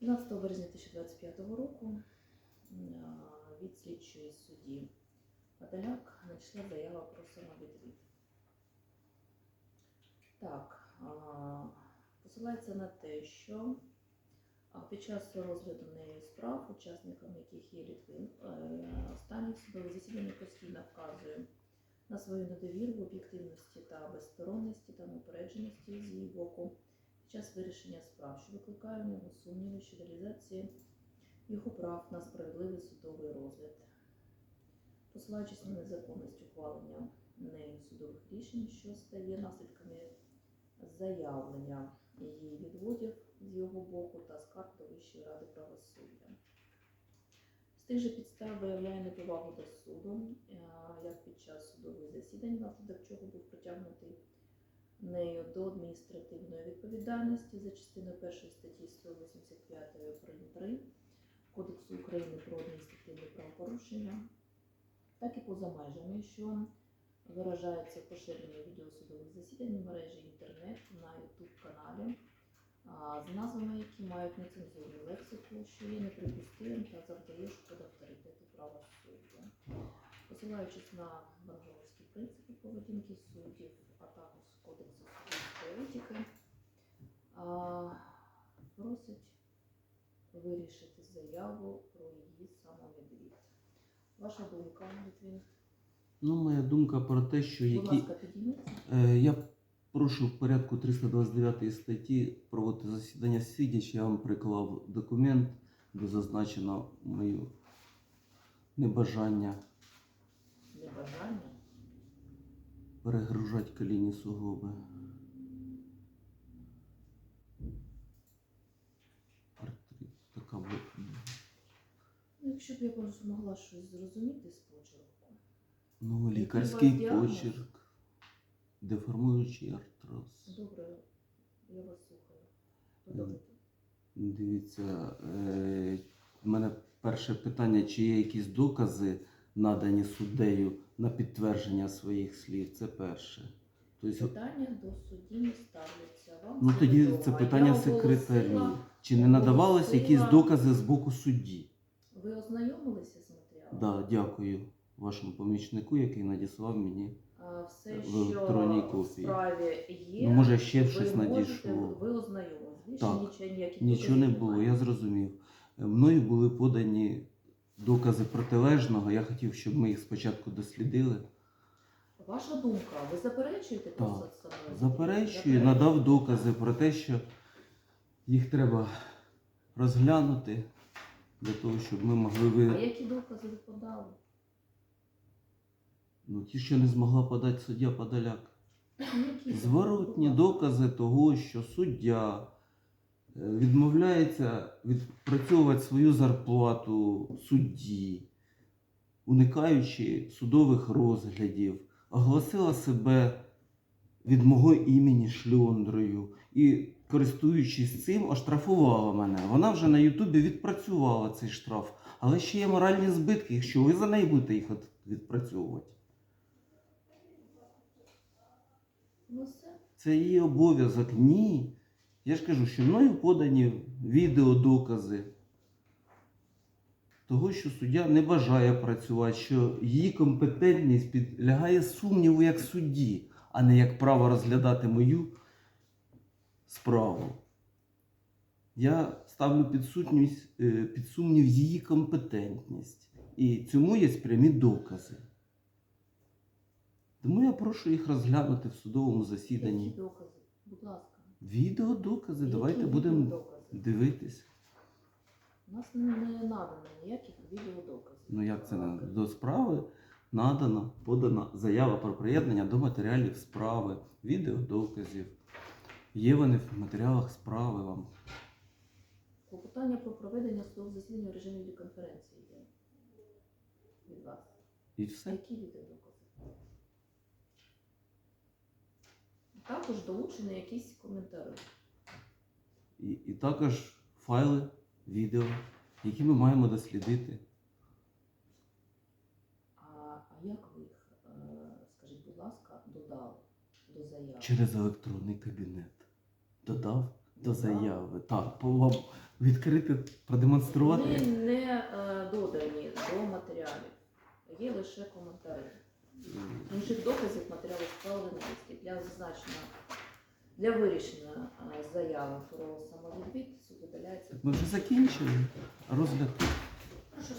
12 березня 2025 року від слідчої судді Подоляк надійшла заява про самовідвід. Так, посилається на те, що під час розгляду нею справ, учасникам яких є Літвин, е, останній судове засідання постійно вказує на свою недовіру в об'єктивності та безсторонності та неупередженості з її боку під час вирішення справ, що викликає в нього сумніви щодо реалізації його прав на справедливий судовий розгляд. Посилаючись на незаконність ухвалення нею судових рішень, що стає наслідками заявлення її відводів з його боку та скарг до Вищої ради правосуддя. З тих же підстав виявляє неповагу до суду, е, як під час судових засідань, внаслідок чого був притягнутий нею до адміністративної відповідальності за частиною 1 статті 185 прим. 3 Кодексу України про адміністративне правопорушення, так і поза межами, що виражається в поширенні відеосудових засідань у мережі інтернет на YouTube каналі з назвами, які мають нецензурну лексику, що є неприпустимим та завдає шкоди авторитету правосуддя. Посилаючись на банжовські принципи поведінки суддів, а також Кодексу етики, просить вирішити заяву про її самовідвід. Ваша думка, Літвін? Ну, моя думка про те, що Будь які. ласка, підійміться. Е, я прошу в порядку 329 статті проводити засідання сидячи. Я вам приклав документ, де зазначено моє Небажання. Перегружати коліні суглоби. Артрит. Така була. Ну, якщо б я просто могла щось зрозуміти з почерку. Ну, лікарський почерк, деформуючий артроз. Добре, я вас слухаю. Дивіться, е, в мене перше питання, чи є якісь докази надані суддею на підтвердження своїх слів? Це перше. Тобто, Питання до судді не ставляться. Вам ну тоді відомо. це Я питання оголосила- секретарю. Чи не надавалися якісь оголосила- докази з боку судді? Ви ознайомилися з матеріалом? Да, дякую вашому помічнику, який надіслав мені. А, Все, В що в копії. справі є, Ну, може, ще ви щось можете- надійшло. Ви ознайомились. Більше Так. нічого, ніяких Нічого доказів не було, немає. я зрозумів. Е, Мною були подані докази протилежного. Я хотів, щоб ми їх спочатку дослідили. Ваша думка, ви заперечуєте Так. посад? Заперечую, надав докази про те, що їх треба розглянути для того, щоб ми могли А ви. які докази ви подали? Ну, ті, що не змогла подати суддя Подоляк. Які Зворотні докази? того, що суддя відмовляється відпрацьовувати свою зарплату судді, уникаючи судових розглядів, оголосила себе від мого імені шльондрою і, користуючись цим, оштрафувала мене. Вона вже на Ютубі відпрацювала цей штраф, але ще є моральні збитки, якщо ви за неї будете їх відпрацьовувати. Ну. Це її обов'язок. Ні. Я ж кажу, що мною подані відеодокази того, що суддя не бажає працювати, що її компетентність підлягає сумніву як судді, а не як право розглядати мою справу. Я ставлю під, е, під сумнів її компетентність. І цьому є прямі докази. Тому я прошу їх розглянути в судовому засіданні. Які докази? Будь ласка. Відеодокази, Які давайте будемо відеодокази? дивитись. У нас не надано ніяких відеодоказів. Ну як це не до справи надана, подана заява про приєднання до матеріалів справи, відеодоказів. Є вони в матеріалах справи вам. Клопотання про проведення судового засідання в режимі відеоконференції є від вас. І все. які відеодокази? Також долучені якісь коментарі. І, і також файли, відео, які ми маємо дослідити. А, а як ви їх, е, скажіть, будь ласка, додали до заяви? Через електронний кабінет. Додав до заяви. Так, по- вам відкрити, продемонструвати. Вони не е, додані до матеріалів, є лише коментарі. Інших доказів матеріалу справи не є. Для зазначення для вирішення заяви про самовідвід суд видаляється. Ми вже закінчили розгляд. Прошу.